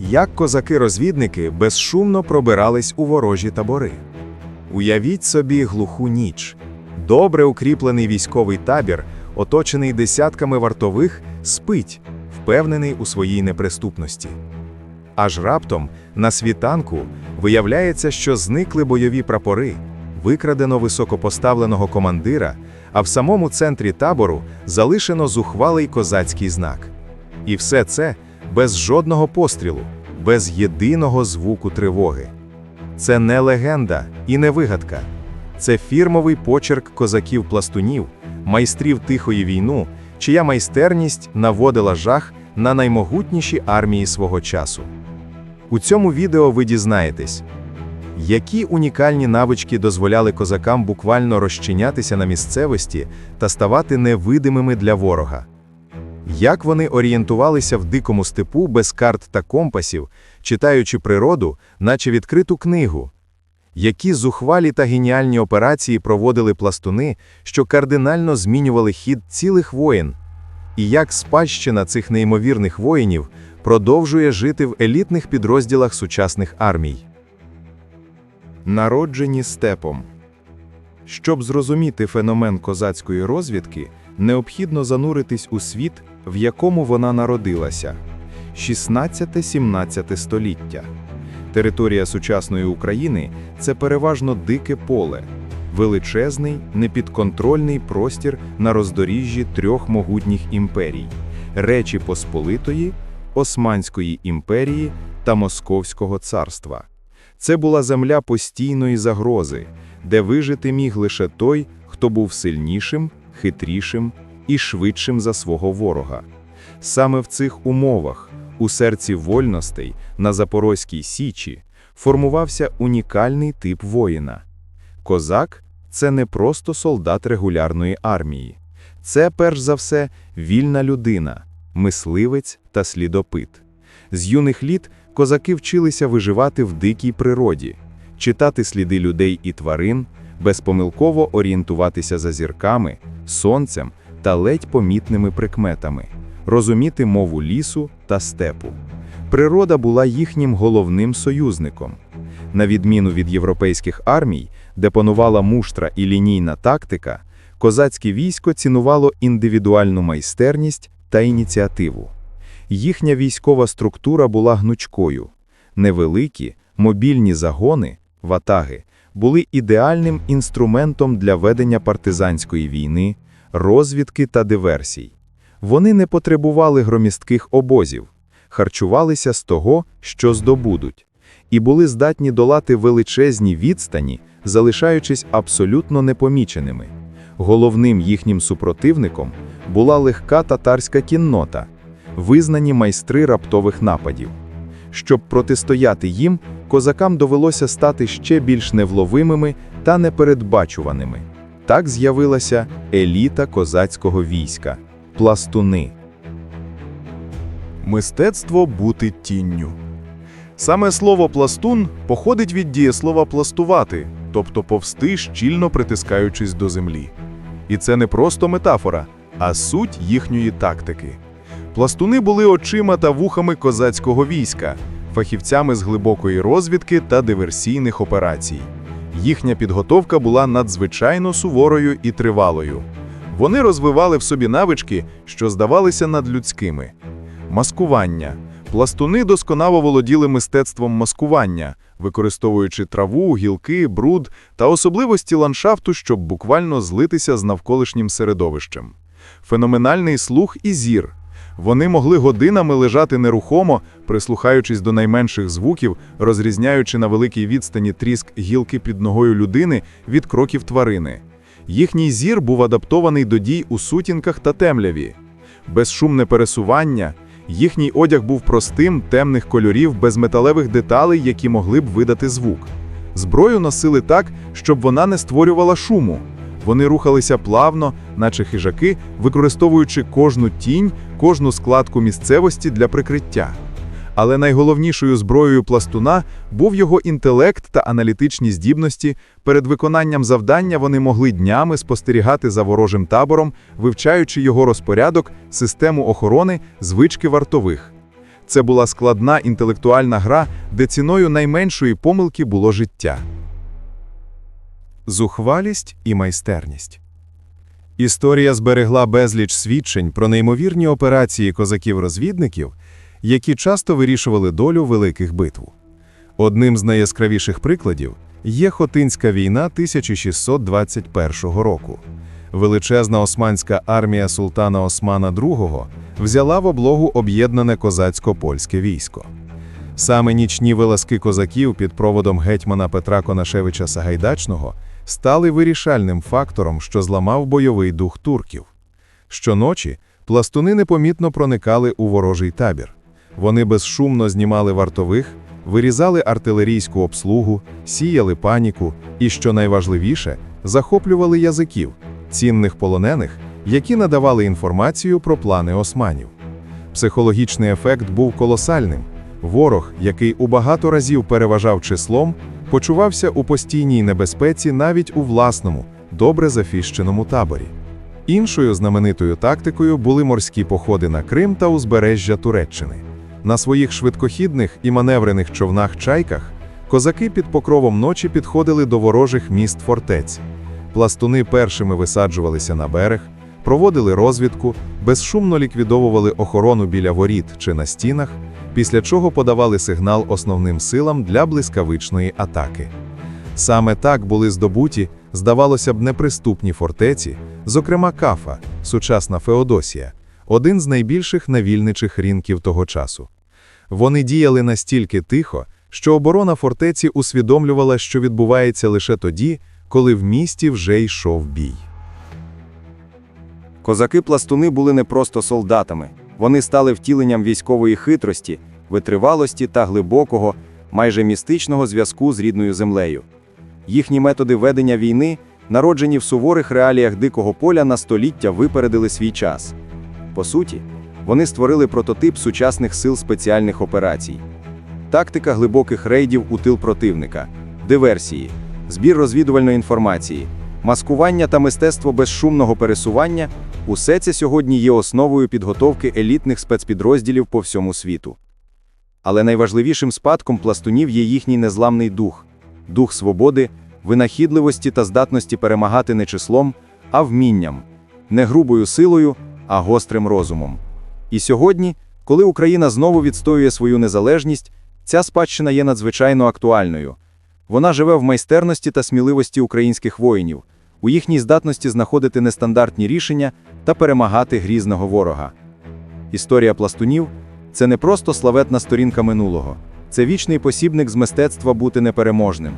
Як козаки-розвідники безшумно пробирались у ворожі табори. Уявіть собі глуху ніч. Добре укріплений військовий табір, оточений десятками вартових, спить, впевнений у своїй неприступності. Аж раптом, на світанку, виявляється, що зникли бойові прапори, викрадено високопоставленого командира, а в самому центрі табору залишено зухвалий козацький знак. І все це без жодного пострілу, без єдиного звуку тривоги. Це не легенда і не вигадка. Це фірмовий почерк козаків-пластунів, майстрів тихої війну, чия майстерність наводила жах на наймогутніші армії свого часу. У цьому відео ви дізнаєтесь, які унікальні навички дозволяли козакам буквально розчинятися на місцевості та ставати невидимими для ворога. Як вони орієнтувалися в дикому степу без карт та компасів, читаючи природу, наче відкриту книгу? Які зухвалі та геніальні операції проводили пластуни, що кардинально змінювали хід цілих воєн? І як спадщина цих неймовірних воїнів продовжує жити в елітних підрозділах сучасних армій? Народжені степом Щоб зрозуміти феномен козацької розвідки, необхідно зануритись у світ, в якому вона народилася 16-17 століття. Територія сучасної України це переважно дике поле, величезний, непідконтрольний простір на роздоріжжі трьох могутніх імперій Речі Посполитої, Османської імперії та Московського царства. Це була земля постійної загрози, де вижити міг лише той, хто був сильнішим, хитрішим і швидшим за свого ворога. Саме в цих умовах, у серці вольностей, на Запорозькій Січі, формувався унікальний тип воїна. Козак це не просто солдат регулярної армії. Це, перш за все, вільна людина, мисливець та слідопит. З юних літ козаки вчилися виживати в дикій природі, читати сліди людей і тварин, безпомилково орієнтуватися за зірками, сонцем та ледь помітними прикметами, розуміти мову лісу та степу. Природа була їхнім головним союзником. На відміну від європейських армій, де панувала муштра і лінійна тактика, козацьке військо цінувало індивідуальну майстерність та ініціативу. Їхня військова структура була гнучкою. Невеликі, мобільні загони, ватаги, були ідеальним інструментом для ведення партизанської війни, розвідки та диверсій. Вони не потребували громістких обозів, харчувалися з того, що здобудуть, і були здатні долати величезні відстані, залишаючись абсолютно непоміченими. Головним їхнім супротивником була легка татарська кіннота, визнані майстри раптових нападів. Щоб протистояти їм, козакам довелося стати ще більш невловимими та непередбачуваними. Так з'явилася еліта козацького війська пластуни. Мистецтво бути тінню. Саме слово пластун походить від дієслова пластувати, тобто повсти, щільно притискаючись до землі. І це не просто метафора, а суть їхньої тактики. Пластуни були очима та вухами козацького війська, фахівцями з глибокої розвідки та диверсійних операцій. Їхня підготовка була надзвичайно суворою і тривалою. Вони розвивали в собі навички, що здавалися надлюдськими. Маскування. Пластуни досконало володіли мистецтвом маскування, використовуючи траву, гілки, бруд та особливості ландшафту, щоб буквально злитися з навколишнім середовищем. Феноменальний слух і зір. Вони могли годинами лежати нерухомо, прислухаючись до найменших звуків, розрізняючи на великій відстані тріск гілки під ногою людини від кроків тварини. Їхній зір був адаптований до дій у сутінках та темряві. Безшумне пересування, їхній одяг був простим, темних кольорів, без металевих деталей, які могли б видати звук. Зброю носили так, щоб вона не створювала шуму. Вони рухалися плавно, наче хижаки, використовуючи кожну тінь, кожну складку місцевості для прикриття. Але найголовнішою зброєю пластуна був його інтелект та аналітичні здібності. Перед виконанням завдання вони могли днями спостерігати за ворожим табором, вивчаючи його розпорядок, систему охорони, звички вартових. Це була складна інтелектуальна гра, де ціною найменшої помилки було життя. Зухвалість і майстерність. Історія зберегла безліч свідчень про неймовірні операції козаків-розвідників, які часто вирішували долю великих битв. Одним з найяскравіших прикладів є Хотинська війна 1621 року. Величезна османська армія султана Османа II взяла в облогу об'єднане козацько-польське військо. Саме нічні вилазки козаків під проводом гетьмана Петра Конашевича Сагайдачного стали вирішальним фактором, що зламав бойовий дух турків. Щоночі пластуни непомітно проникали у ворожий табір. Вони безшумно знімали вартових, вирізали артилерійську обслугу, сіяли паніку і, що найважливіше, захоплювали язиків, цінних полонених, які надавали інформацію про плани османів. Психологічний ефект був колосальним. Ворог, який у багато разів переважав числом, почувався у постійній небезпеці навіть у власному, добре зафіщеному таборі. Іншою знаменитою тактикою були морські походи на Крим та узбережжя Туреччини. На своїх швидкохідних і маневрених човнах-чайках козаки під покровом ночі підходили до ворожих міст фортець. Пластуни першими висаджувалися на берег, проводили розвідку, безшумно ліквідовували охорону біля воріт чи на стінах, після чого подавали сигнал основним силам для блискавичної атаки. Саме так були здобуті, здавалося б, неприступні фортеці, зокрема Кафа, сучасна Феодосія, один з найбільших навільничих ринків того часу. Вони діяли настільки тихо, що оборона фортеці усвідомлювала, що відбувається лише тоді, коли в місті вже йшов бій. Козаки-пластуни були не просто солдатами, вони стали втіленням військової хитрості, витривалості та глибокого, майже містичного зв'язку з рідною землею. Їхні методи ведення війни, народжені в суворих реаліях дикого поля на століття, випередили свій час. По суті, вони створили прототип сучасних сил спеціальних операцій. Тактика глибоких рейдів у тил противника, диверсії, збір розвідувальної інформації, маскування та мистецтво безшумного пересування усе це сьогодні є основою підготовки елітних спецпідрозділів по всьому світу. Але найважливішим спадком пластунів є їхній незламний дух дух свободи, винахідливості та здатності перемагати не числом, а вмінням, не грубою силою, а гострим розумом. І сьогодні, коли Україна знову відстоює свою незалежність, ця спадщина є надзвичайно актуальною. Вона живе в майстерності та сміливості українських воїнів, у їхній здатності знаходити нестандартні рішення та перемагати грізного ворога. Історія пластунів це не просто славетна сторінка минулого, це вічний посібник з мистецтва бути непереможним.